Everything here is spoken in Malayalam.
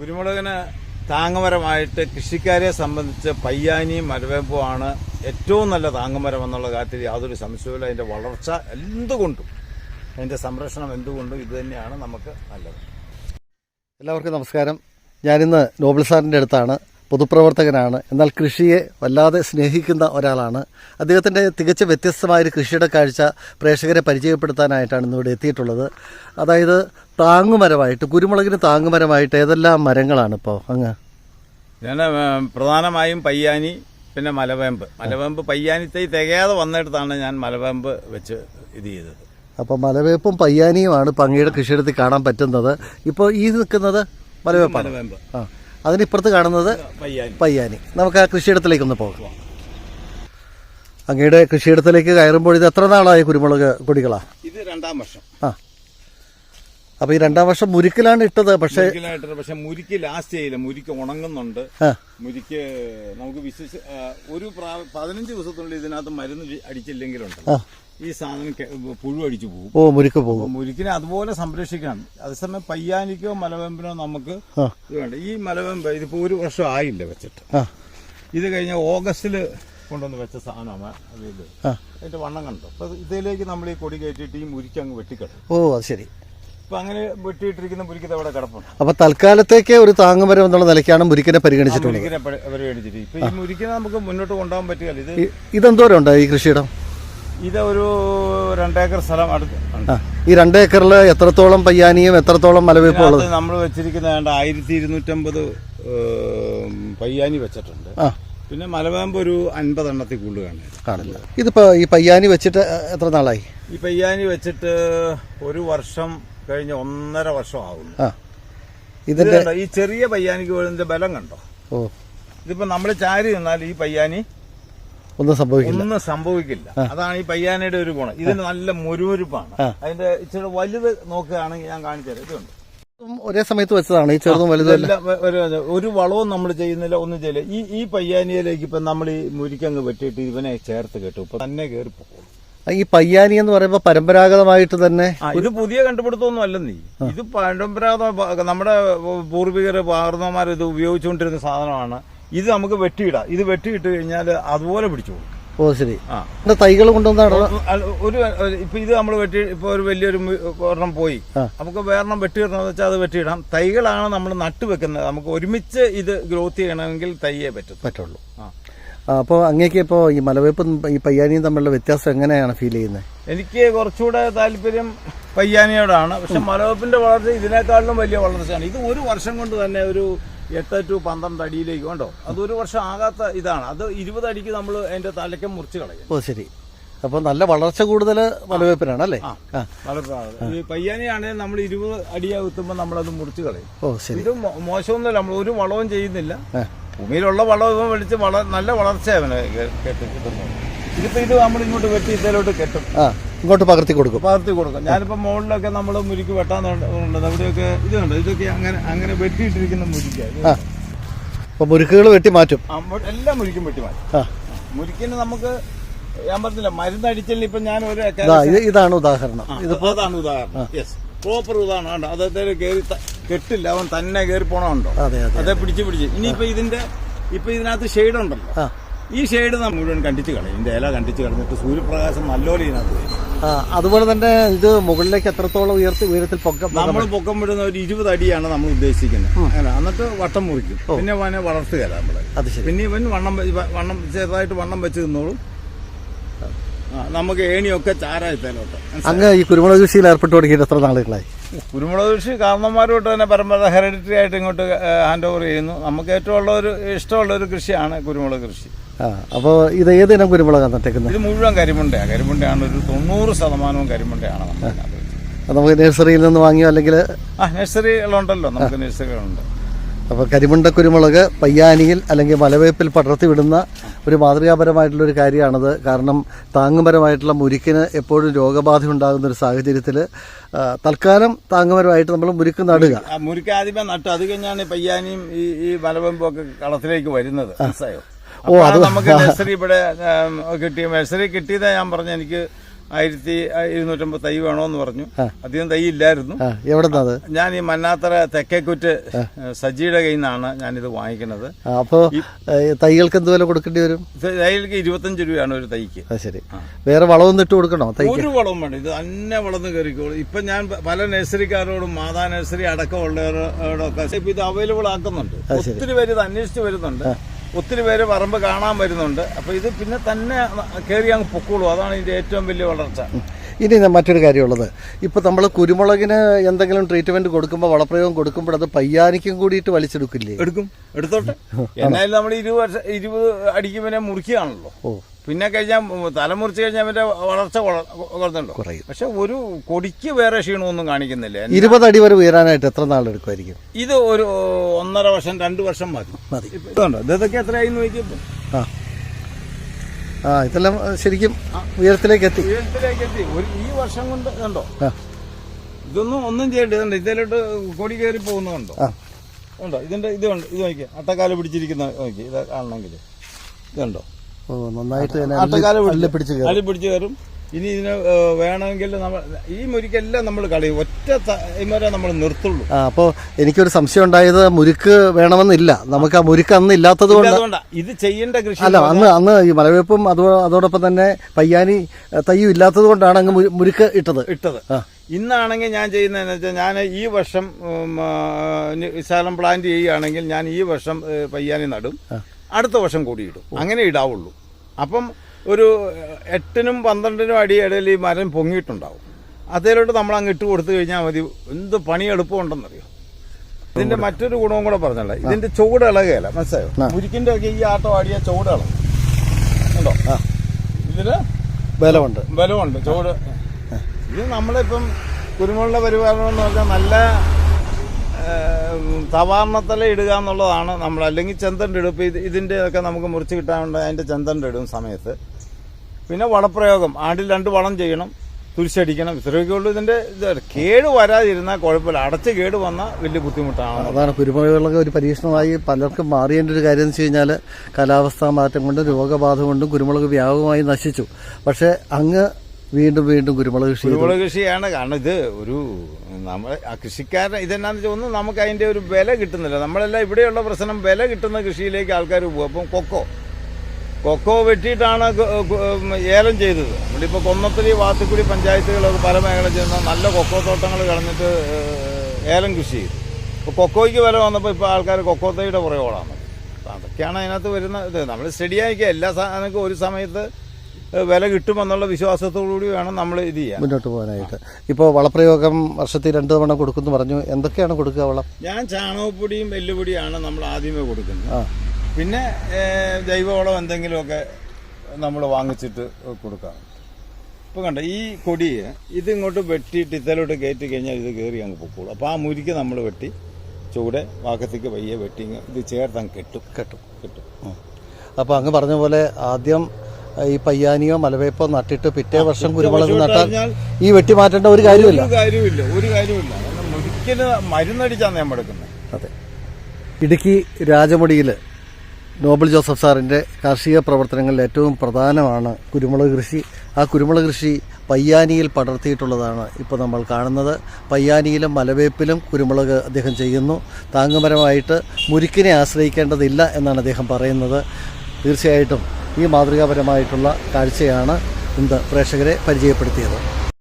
കുരുമുളകിന് താങ്ങമരമായിട്ട് കൃഷിക്കാരെ സംബന്ധിച്ച് പയ്യാനിയും മരവേമ്പുമാണ് ഏറ്റവും നല്ല താങ്ങമരം എന്നുള്ള കാര്യത്തിൽ യാതൊരു സംശയവുമില്ല. അതിന്റെ വളർച്ച എന്തുകൊണ്ടും അതിന്റെ സംരക്ഷണം എന്തുകൊണ്ടും ഇത് തന്നെയാണ് നമുക്ക് നല്ലത്. എല്ലാവർക്കും നമസ്കാരം. ഞാനിന്ന് നോബൽ സാറിന്റെ അടുത്താണ്. പൊതുപ്രവർത്തകനാണ്. എന്നാൽ കൃഷിയെ വല്ലാതെ സ്നേഹിക്കുന്ന ഒരാളാണ്. അദ്ദേഹത്തിന്റെ തികച്ച വ്യത്യസ്തമായ ഒരു കൃഷിയുടെ കാഴ്ച പ്രേക്ഷകരെ പരിചയപ്പെടുത്താനായിട്ടാണ് ഇന്നിവിടെ എത്തിയിട്ടുള്ളത്. അതായത് താങ്ങുമരമായിട്ട് കുരുമുളകിന് താങ്ങുമരമായിട്ട് ഏതെല്ലാം മരങ്ങളാണ് ഇപ്പോൾ അങ്ങ്? ഞാൻ പ്രധാനമായും പയ്യാനി പിന്നെ മലവേമ്പ്. മലവേമ്പ് പയ്യാനി തൈ തികയാതെ വന്നിടത്താണ് ഞാൻ മലവേമ്പ് വെച്ച് ഇത് ചെയ്തത്. അപ്പോൾ മലവേപ്പും പയ്യാനിയുമാണ് ഇപ്പോൾ അങ്ങയുടെ കൃഷിയിടത്തിൽ കാണാൻ പറ്റുന്നത്. ഇപ്പോൾ ഈ നിൽക്കുന്നത് മലവേപ്പാണ്. മലവേമ്പ്. ആ. അതിനിപ്പുറത്ത് കാണുന്നത് പയ്യാനി. നമുക്ക് ആ കൃഷിയിടത്തിലേക്ക് ഒന്ന് പോകാം. അങ്ങയുടെ കൃഷിയിടത്തിലേക്ക് കയറുമ്പോൾ ഇത് എത്ര നാളായി കുരുമുളക് കൊടികളാ? ഇത് രണ്ടാം വർഷം. ആ അപ്പോൾ ഈ രണ്ടാം വർഷം മുരുക്കിലാണ് ഇട്ടത് പക്ഷേ പക്ഷെ മുരിക്ക് ലാസ്റ്റ് ചെയ്യില്ല. മുരിക്ക് ഉണങ്ങുന്നുണ്ട്. മുരിക്ക് നമുക്ക് വിശ്വസി ഒരു പ്രാ- പതിനഞ്ച് ദിവസത്തിനുള്ളിൽ ഇതിനകത്ത് മരുന്ന് അടിച്ചില്ലെങ്കിലുണ്ട് ആ. ഈ സാധനം കെ- പുഴു അടിച്ചു പോകും. ഓ മുരുക്ക് പോകും. അപ്പൊ മുരിക്കിനെ അതുപോലെ സംരക്ഷിക്കണം. അതേസമയം പയ്യാനിക്കോ മലവെമ്പിനോ നമുക്ക് ആ. ഇത് വേണ്ട. ഈ മലവെമ്പ് ഇതിപ്പോ ഒരു വർഷം ആയില്ല വെച്ചിട്ട്. ആ. ഇത് കഴിഞ്ഞ ഓഗസ്റ്റിൽ കൊണ്ടുവന്ന് വെച്ച സാധനമാണ് അത് ഇത്. ആ. അതിന്റെ വണ്ണം കണ്ടോ. അപ്പൊ ഇതിലേക്ക് നമ്മൾ ഈ കൊടി കയറ്റിയിട്ട് ഈ മുരിക്ക് അങ്ങ് വെട്ടിക്കിടും ഓ അത് ശരി. അങ്ങനെ വെട്ടിയിട്ടിരിക്കുന്ന മുരിക്കത് അവിടെ കിടപ്പുണ്ട്. അപ്പോൾ തൽക്കാലത്തേക്ക് ഒരു താങ്ങുമരം എന്നുള്ള നിലയ്ക്കാണ് മുരിക്കനെ പരിഗണിച്ചിട്ടുള്ളത്. മുരിക്കിനെ പ- പരിഗണിച്ചിട്ട് ഇപ്പൊ ഈ മുരിക്കിനെ നമുക്ക് മുന്നോട്ട് കൊണ്ടുപോകാൻ പറ്റുകയില്ല. ഇത് ഇതെന്തോരം ഉണ്ട് ഈ കൃഷിയിടം? ഇതൊരു രണ്ടേക്കർ സ്ഥലം അടുത്ത് ഉണ്ട്. ആ ഈ രണ്ട് ഏക്കറിൽ എത്രത്തോളം പയ്യാനിയും എത്രത്തോളം മലവേപ്പും ഉള്ളത്? ഇതിനകത്ത് നമ്മൾ വെച്ചിരിക്കുന്ന ഏതാണ്ട് ആയിരത്തി ഇരുന്നൂറ്റമ്പത് ഏം, പയ്യാനി വെച്ചിട്ടുണ്ട്. ആ. പിന്നെ മലവേമ്പ് ഒരു അൻപതെണ്ണത്തിൽ കൂടുതൽ കാണും കാണില്ല. ഇതിപ്പോ ഈ പയ്യാനി വെച്ചിട്ട് എത്ര നാളായി? ഈ പയ്യാനി വെച്ചിട്ട് ഒരു വർഷം കഴിഞ്ഞ് ഒന്നര വർഷം ആവുന്നു ഇതിന്റെ ഈ ചെറിയ പയ്യാനിക്ക് വീഴുന്നതിന്റെ ബലം കണ്ടോ? ഓ. ഇതിപ്പോ നമ്മൾ ചാരി നിന്നാൽ ഈ പയ്യാനി ഒന്നും സംഭവിക്കില്ല. ഒന്നും സംഭവിക്കില്ല. അതാണ് ഈ പയ്യാനയുടെ ഒരു ഗുണം. ഇതിന് നല്ല മുരുമുരുപ്പാണ്. അതിന്റെ ഇച്ചിരി വലുത് നോക്കുകയാണെങ്കിൽ ഞാൻ കാണിച്ചു തരാം. ഇതുണ്ട്. ഒരേ സമയത്ത് വെച്ചതാണ്. ഈ ചെറുതും വലുതും ഒരു വളവും നമ്മൾ ചെയ്യുന്നില്ല ഒന്നും ചെയ്യില്ല. ഈ ഈ പയ്യാനിയിലേക്ക് ഇപ്പൊ നമ്മൾ ഈ മുരിക്കങ്ങ് വെട്ടിയിട്ട് ഇവനെ ചേർത്ത് കെട്ടും. ഇപ്പൊ തന്നെ കയറി പോകും ഈ പയ്യാനി എന്ന് പറയുമ്പോൾ പരമ്പരാഗതമായിട്ട് തന്നെ ഒരു ഇത് പുതിയ കണ്ടുപിടുത്തമൊന്നും നീ. ഇത് പരമ്പരാഗത നമ്മുടെ പൂർവികർ പാർന്നമാർ ഇത് ഉപയോഗിച്ചുകൊണ്ടിരുന്ന സാധനമാണ്. ഇത് നമുക്ക് വെട്ടിയിടാം. ഇത് വെട്ടിയിട്ട് കഴിഞ്ഞാൽ അതുപോലെ പിടിച്ചു ഓ ശരി. ആ. തൈകൾ കൊണ്ടുവന്നാണ്? ഒരു ഇപ്പൊ ഇത് നമ്മൾ വെട്ടി ഇപ്പൊ ഒരു വലിയൊരു ഒരെണ്ണം പോയി. നമുക്ക് വേറെണ്ണം വെട്ടിയിടണം വെച്ചാൽ അത് വെട്ടിയിടാം. തൈകളാണ് നമ്മൾ നട്ടുവെക്കുന്നത്. നമുക്ക് ഒരുമിച്ച് ഇത് ഗ്രോത്ത് ചെയ്യണമെങ്കിൽ തൈയേ പറ്റും പറ്റുള്ളൂ. ആ. അപ്പോൾ അങ്ങേക്ക് ഇപ്പോൾ ഈ മലവേപ്പും ഈ പയ്യാനിയും തമ്മിലുള്ള വ്യത്യാസം എങ്ങനെയാണ് ഫീൽ ചെയ്യുന്നത് എനിക്ക് കുറച്ചുകൂടെ താല്പര്യം പയ്യാനിയോടാണ്. പക്ഷെ മലവെപ്പിന്റെ വളർച്ച ഇതിനേക്കാളിലും വലിയ വളർച്ചയാണ്. ഇത് ഒരു വർഷം കൊണ്ട് തന്നെ ഒരു എട്ട് ടു പന്ത്രണ്ട് അടിയിലേക്ക് കണ്ടോ? അത് ഒരു വർഷം ആകാത്ത ഇതാണ്. അത് ഇരുപത് അടിക്ക് നമ്മൾ അതിന്റെ തലയ്ക്ക് മുറിച്ച് കളയും. ഓ ശരി. അപ്പോൾ നല്ല വളർച്ച കൂടുതൽ മലവേപ്പിനാണ് അല്ലേ? ഈ പയ്യാനിയാണെങ്കിൽ നമ്മൾ ഇരുപത് അടിയാ കുത്തുമ്പോൾ നമ്മളത് മുറിച്ച് കളയും. ഓ ശരി. ഇത് മോശമൊന്നുമില്ല. നമ്മൾ ഒരു വളവും ചെയ്യുന്നില്ല. ഭൂമിയിലുള്ള വളം വെളിച്ച് വള നല്ല വളർച്ച അവന് കെ- കെട്ടി കിട്ടുന്നത്. ഇതിപ്പോ ഇത് നമ്മൾ ഇങ്ങോട്ട് വെട്ടി ഇതിലോട്ട് കെട്ടും. ആ ഇങ്ങോട്ട് പകർത്തി കൊടുക്കും. പകർത്തി കൊടുക്കും. ഞാനിപ്പോ മുകളിലൊക്കെ നമ്മൾ മുരിക്ക് വെട്ടാൻ ഉണ്ട് അവിടെയൊക്കെ ഇതുണ്ട് ഇതൊക്കെ അങ്ങനെ അങ്ങനെ വെട്ടിയിട്ടിരിക്കുന്ന മുരിക്ക. അപ്പോൾ മുരുക്കുകൾ വെട്ടി മാറ്റും. എല്ലാ മുരിക്കും വെട്ടി മാറ്റും. മുരിക്കിന് നമുക്ക് ഞാൻ പറഞ്ഞില്ല മരുന്ന് ഇപ്പം ഞാൻ ഒരു ഇതാണ് ഉദാഹരണം. ഇതിപ്പോ അതാണ് ഉദാഹരണം. യെസ് പ്രോപ്പർ ഇതാണ്. കണ്ടോ? അതൊക്കെ കയറി കെട്ടില്ല. അവൻ തന്നെ കയറി പോണുണ്ടോ അതെ പിടിച്ച് പിടിച്ച്. ഇനിയിപ്പോ ഇതിന്റെ ഇപ്പൊ ഇതിനകത്ത് ഷെയ്ഡ് ഉണ്ടല്ലോ ഈ ഷെയ്ഡ് നാം മുഴുവൻ കണ്ടിച്ച് കളയും. ഇതിന്റെ ഇല കണ്ടിച്ച് കളഞ്ഞിട്ട് സൂര്യപ്രകാശം നല്ലോലെ ഇതിനകത്ത് അതുപോലെ തന്നെ ഇത് മുകളിലേക്ക് എത്രത്തോളം ഉയർത്തി ഉയരത്തിൽ പൊക്കം നമ്മൾ പൊക്കം വിടുന്ന ഒരു ഇരുപത് അടിയാണ് നമ്മൾ ഉദ്ദേശിക്കുന്നത്. അങ്ങനെ എന്നിട്ട് വട്ടം മുറിക്കും. പിന്നെ അവനെ വളർത്തുകയല്ല നമ്മൾ. പിന്നെ ഇവൻ വണ്ണം വണ്ണം ചെറുതായിട്ട് വണ്ണം വെച്ച് നിന്നോളും നമുക്ക് ഏണിയൊക്കെ ചാരായി തലോട്ട് അങ്ങ് ഈ കുരുമുളക് കൃഷിയിൽ ഏർപ്പെട്ട് തുടങ്ങിയിട്ട് എത്ര നാളുകളായി? കുരുമുളക് കൃഷി കാരണന്മാരോട്ട് തന്നെ പരമ്പര ഹെറിഡിറ്ററി ആയിട്ട് ഇങ്ങോട്ട് ഹാൻഡ് ഓവർ ചെയ്യുന്നു. നമുക്ക് ഏറ്റവും ഉള്ള ഒരു ഇഷ്ടമുള്ള ഒരു കൃഷിയാണ് കുരുമുളക് കൃഷി. അപ്പോൾ ഇത് ഏതിനം കുരുമുളകാണ് നട്ടേക്കുന്നത്? ഇത് മുഴുവൻ കരിമുണ്ടയാണ് കരിമുണ്ടയാണ് ഒരു തൊണ്ണൂറ് ശതമാനവും കരിമുണ്ടയാണ് നമുക്ക് നഴ്സറിയിൽ നിന്ന് വാങ്ങിയോ അല്ലെങ്കിൽ ആ നഴ്സറികളുണ്ടല്ലോ. നമുക്ക് നഴ്സറികളുണ്ട്. അപ്പോൾ കരിമുണ്ട കുരുമുളക് പയ്യാനിയിൽ അല്ലെങ്കിൽ മലവേപ്പിൽ പടർത്തി വിടുന്ന ഒരു മാതൃകാപരമായിട്ടുള്ളൊരു കാര്യമാണത്. കാരണം താങ്ങുമരമായിട്ടുള്ള മുരിക്കിന് എപ്പോഴും രോഗബാധ ഉണ്ടാകുന്ന ഒരു സാഹചര്യത്തിൽ തൽക്കാലം താങ്ങുമരമായിട്ട് നമ്മൾ മുരിക്ക് നടുക. മുരിക്ക് ആദ്യമേ നട്ടു. അത് കഴിഞ്ഞാണ് പയ്യാനിയും ഈ ഈ മലവെമ്പൊക്കെ കളത്തിലേക്ക് വരുന്നത്. മനസ്സിലായോ? ഓ, അത് നമുക്ക് നഴ്സറി ഇവിടെ കിട്ടി നഴ്സറി കിട്ടിയതാ ഞാൻ പറഞ്ഞു എനിക്ക് ആയിരത്തി ഇരുന്നൂറ്റമ്പത് തൈ വേണോന്ന് പറഞ്ഞു. അധികം തൈ ഇല്ലായിരുന്നു ആ എവിടെ ഞാൻ ഈ മന്നാത്തറ തെക്കേക്കുറ്റ് സജിയുടെ കയ്യിൽ നിന്നാണ് ഞാനിത് വാങ്ങിക്കുന്നത്. അപ്പോ അപ്പോൾ തൈകൾക്ക് എന്ത് വില കൊടുക്കേണ്ടി വരും? തൈകൾക്ക് ഇരുപത്തഞ്ച് രൂപയാണ് ഒരു തൈക്ക്. ശരി. വേറെ വളവും ഇട്ട് കൊടുക്കണോ ഒരു വളവും വേണ്ട. ഇത് തന്നെ വളർന്ന് കയറിക്കോളൂ. ഇപ്പൊ ഞാൻ പല നഴ്സറിക്കാരോടും മാതാ നഴ്സറി അടക്കമുള്ളവരോടൊക്കെ ഇപ്പൊ ഇത് അവൈലബിൾ ആക്കുന്നുണ്ട്. ഒത്തിരി പേര് ഇത് അന്വേഷിച്ച് വരുന്നുണ്ട്. ഒത്തിരി പേര് പറമ്പ് കാണാൻ വരുന്നുണ്ട്. അപ്പോൾ ഇത് പിന്നെ തന്നെ കയറി അങ്ങ് പൊക്കോളൂ. അതാണ് ഇതിന്റെ ഏറ്റവും വലിയ വളർച്ച. ഇനി ഞാൻ മറ്റൊരു കാര്യമുള്ളത്. ഇപ്പോൾ നമ്മൾ കുരുമുളകിന് എന്തെങ്കിലും ട്രീറ്റ്മെന്റ് കൊടുക്കുമ്പോൾ വളപ്രയോഗം കൊടുക്കുമ്പോൾ അത് പയ്യാനിക്കും കൂടിയിട്ട് വലിച്ചെടുക്കില്ലേ? എടുക്കും. എടുത്തോട്ടെ. എന്നാലും നമ്മൾ ഇരുപത് വർഷം ഇരുപത് അടിക്ക് പിന്നെ മുറിക്കുകയാണല്ലോ. ഓ. പിന്നെ കഴിഞ്ഞാൽ തലമുറിച്ച് കഴിഞ്ഞാൽ അവന്റെ വളർച്ച കുറഞ്ഞുണ്ടോ കുറയും. പക്ഷെ ഒരു കൊടിക്ക് വേറെ ക്ഷീണമൊന്നും കാണിക്കുന്നില്ല. ഇരുപത് അടി വരെ ഉയരാനായിട്ട് എത്ര നാൾ എടുക്കുമായിരിക്കും? ഇത് ഒരു ഒന്നര വർഷം രണ്ട് വർഷം മതി. മതി. ഇതൊക്കെ എത്രയായി നോക്കിയപ്പോ ആ ഇതെല്ലാം ശരിക്കും ഉയരത്തിലേക്ക് എത്തി ഉയരത്തിലേക്ക് എത്തി ഒരു ഈ വർഷം കൊണ്ട് കണ്ടോ? ഇതൊന്നും ഒന്നും ചെയ്യേണ്ട ഇതുണ്ട് ഇതിലോട്ട് കൊടി കയറി പോകുന്നുണ്ടോ ഉണ്ടോ ഇതിന്റെ ഇത് ഉണ്ട് ഇത് നോക്കിയേ. അട്ടക്കാല പിടിച്ചിരിക്കുന്ന നോക്കി ഇത് കാണണമെങ്കിൽ ഇതുണ്ടോ നന്നായിട്ട് അട്ടക്കാല പിടിച്ചു. പിടിച്ച് കയറും. ഇനി ഇതിന് വേണമെങ്കിൽ നമ്മൾ ഈ മുരിക്കെല്ലാം നമ്മൾ കളയും. ഒറ്റ ഇമരെ നമ്മൾ നിർത്തുള്ളൂ. അപ്പോ അപ്പോൾ എനിക്കൊരു സംശയം ഉണ്ടായത് മുരുക്ക് വേണമെന്നില്ല. നമുക്ക് ആ മുരുക്ക് അന്ന് ഇല്ലാത്തത് കൊണ്ട് ഇത് ചെയ്യേണ്ട കൃഷി അല്ല അന്ന് അന്ന് ഈ മലവെപ്പും അതോ അതോടൊപ്പം തന്നെ പയ്യാനി തയ്യും ഇല്ലാത്തത് കൊണ്ടാണ് അങ്ങ് മുരു- മുരുക്ക് ഇട്ടത്. ഇട്ടത്. ഇന്നാണെങ്കിൽ ഞാൻ ചെയ്യുന്നതെന്ന് വെച്ചാൽ ഞാൻ ഈ വർഷം വിശാലം പ്ലാന്റ് ചെയ്യുകയാണെങ്കിൽ ഞാൻ ഈ വർഷം പയ്യാനി നടും. അടുത്ത വർഷം കൂടി ഇടും. അങ്ങനെ ഇടാവുള്ളൂ. അപ്പം ഒരു എട്ടിനും പന്ത്രണ്ടിനും അടി ഇടയിൽ ഈ മരം പൊങ്ങിയിട്ടുണ്ടാവും. അതിലോട്ട് നമ്മൾ അങ്ങ് ഇട്ട് കൊടുത്തു കഴിഞ്ഞാൽ മതി. എന്ത് പണി എളുപ്പമുണ്ടെന്നറിയോ? ഇതിന്റെ മറ്റൊരു ഗുണവും കൂടെ പറഞ്ഞല്ല ഇതിന്റെ ചുവട് ഇളകുകയല്ല മനസ്സിലായോ? മുരിക്കിന്റെ ഒക്കെ ഈ ആട്ടം ആടിയ ചുവട് ഇളകും. ഉണ്ടോ ആ. ഇതിൽ ബലമുണ്ട്. ബലമുണ്ട് ചുവട്. ഇത് നമ്മളിപ്പം കുരുമുളകിന്റെ പരിപാലനം എന്ന് പറഞ്ഞാൽ നല്ല തവാർണത്തല ഇടുക എന്നുള്ളതാണ് നമ്മൾ അല്ലെങ്കിൽ ചെന്തണ്ട് ഇടും. ഇപ്പം ഇത് ഇതിന്റെ ഒക്കെ നമുക്ക് മുറിച്ച് കിട്ടാനുണ്ട് അതിന്റെ ചെന്തണ്ട് ഇടും സമയത്ത്. പിന്നെ വളപ്രയോഗം ആണ്ടിൽ രണ്ട് വളം ചെയ്യണം തുരിശടിക്കണം ഇത്രയൊക്കെ ഉള്ളൂ ഇതിന്റെ കേട് വരാതിരുന്നാൽ കുഴപ്പമില്ല. അടച്ച് കേട് വന്നാൽ വലിയ ബുദ്ധിമുട്ടാണ്. അതാണ് കുരുമുളകളൊക്കെ ഒരു പരീക്ഷണമായി പലർക്കും മാറിയേണ്ട ഒരു കാര്യം എന്ന് വെച്ച് കഴിഞ്ഞാൽ കാലാവസ്ഥാ മാറ്റം കൊണ്ടും രോഗബാധ കൊണ്ടും കുരുമുളക് വ്യാപകമായി നശിച്ചു. പക്ഷേ അങ്ങ് വീണ്ടും വീണ്ടും കുരുമുളക് കൃഷി. കുരുമുളക് കൃഷിയാണ്. കാരണം ഇത് ഒരു നമ്മൾ കൃഷിക്കാരൻ ഇതെന്നാന്ന് വെച്ചാൽ ഒന്നും നമുക്ക് അതിന്റെ ഒരു വില കിട്ടുന്നില്ല. നമ്മളെല്ലാം ഇവിടെയുള്ള പ്രശ്നം വില കിട്ടുന്ന കൃഷിയിലേക്ക് ആൾക്കാർ പോകും അപ്പം കൊക്കോ. കൊക്കോ വെട്ടിയിട്ടാണ് ഏലം ചെയ്തത്. നമ്മളിപ്പോൾ കൊന്നത്തിരി വാത്തുക്കുടി പഞ്ചായത്തുകളൊക്കെ പല മേഖല ചെയ്യുന്ന നല്ല കൊക്കോ തോട്ടങ്ങൾ കളഞ്ഞിട്ട് ഏലം കൃഷി ചെയ്തു. ഇപ്പോൾ കൊക്കോയ്ക്ക് വില വന്നപ്പോൾ ഇപ്പോൾ ആൾക്കാർ കൊക്കോ തൈയുടെ പുറകോളാണ് അപ്പം അതൊക്കെയാണ് അതിനകത്ത് വരുന്ന ഇത്. നമ്മൾ സ്റ്റഡിയായിരിക്കുക എല്ലാ സാധനങ്ങൾക്കും ഒരു സമയത്ത് വില കിട്ടുമെന്നുള്ള വിശ്വാസത്തോടുകൂടി വേണം നമ്മൾ ഇത് ചെയ്യാൻ. മുന്നോട്ട് പോകാനായിട്ട്. ഇപ്പോൾ വളപ്രയോഗം വർഷത്തിൽ രണ്ട് തവണ കൊടുക്കുന്നു പറഞ്ഞു. എന്തൊക്കെയാണ് കൊടുക്കുക വളം? ഞാൻ ചാണകപ്പൊടിയും എല്ലുപൊടിയാണ് നമ്മൾ ആദ്യമേ കൊടുക്കുന്നത്. പിന്നെ ജൈവവളം എന്തെങ്കിലുമൊക്കെ നമ്മൾ വാങ്ങിച്ചിട്ട് കൊടുക്കാം. ഇപ്പം കണ്ട ഈ കൊടി ഇത് ഇങ്ങോട്ട് വെട്ടിയിട്ട് ഇത്തലോട്ട് കയറ്റി കഴിഞ്ഞാൽ ഇത് കയറി അങ്ങ് പൊക്കോളൂ. അപ്പോൾ ആ മുരിക്ക് നമ്മൾ വെട്ടി ചൂടെ വാക്കത്തേക്ക് പയ്യെ വെട്ടി ഇത് ചേർത്ത് അങ്ങ് കെട്ടും. കെട്ടും. കെട്ടും. അപ്പോൾ അങ്ങ് പറഞ്ഞ പോലെ ആദ്യം ഈ പയ്യാനിയോ മലവേപ്പോ നട്ടിട്ട് പിറ്റേ വർഷം കുരുമുളക് നട്ടാൽ ഈ വെട്ടി മാറ്റേണ്ട ഒരു കാര്യമില്ല. ഒരു കാര്യമില്ല ഒരു കാര്യമില്ല. കാരണം മുരിക്കിന് മരുന്നടിച്ചാണ് നമ്മൾ എടുക്കുന്നത് അതെ. ഇടുക്കി രാജമുടിയിൽ നോബൽ ജോസഫ് സാറിന്റെ കാർഷിക പ്രവർത്തനങ്ങളിൽ ഏറ്റവും പ്രധാനമാണ് കുരുമുളക് കൃഷി. ആ കുരുമുളക് കൃഷി പയ്യാനിയിൽ പടർത്തിയിട്ടുള്ളതാണ് ഇപ്പോൾ നമ്മൾ കാണുന്നത്. പയ്യാനിയിലും മലവേപ്പിലും കുരുമുളക് അദ്ദേഹം ചെയ്യുന്നു. താങ്ങുമരമായിട്ട് മുരിക്കിനെ ആശ്രയിക്കേണ്ടതില്ല എന്നാണ് അദ്ദേഹം പറയുന്നത്. തീർച്ചയായിട്ടും ഈ മാതൃകാപരമായിട്ടുള്ള കാഴ്ചയാണ് ഇന്ന് പ്രേക്ഷകരെ പരിചയപ്പെടുത്തിയത്.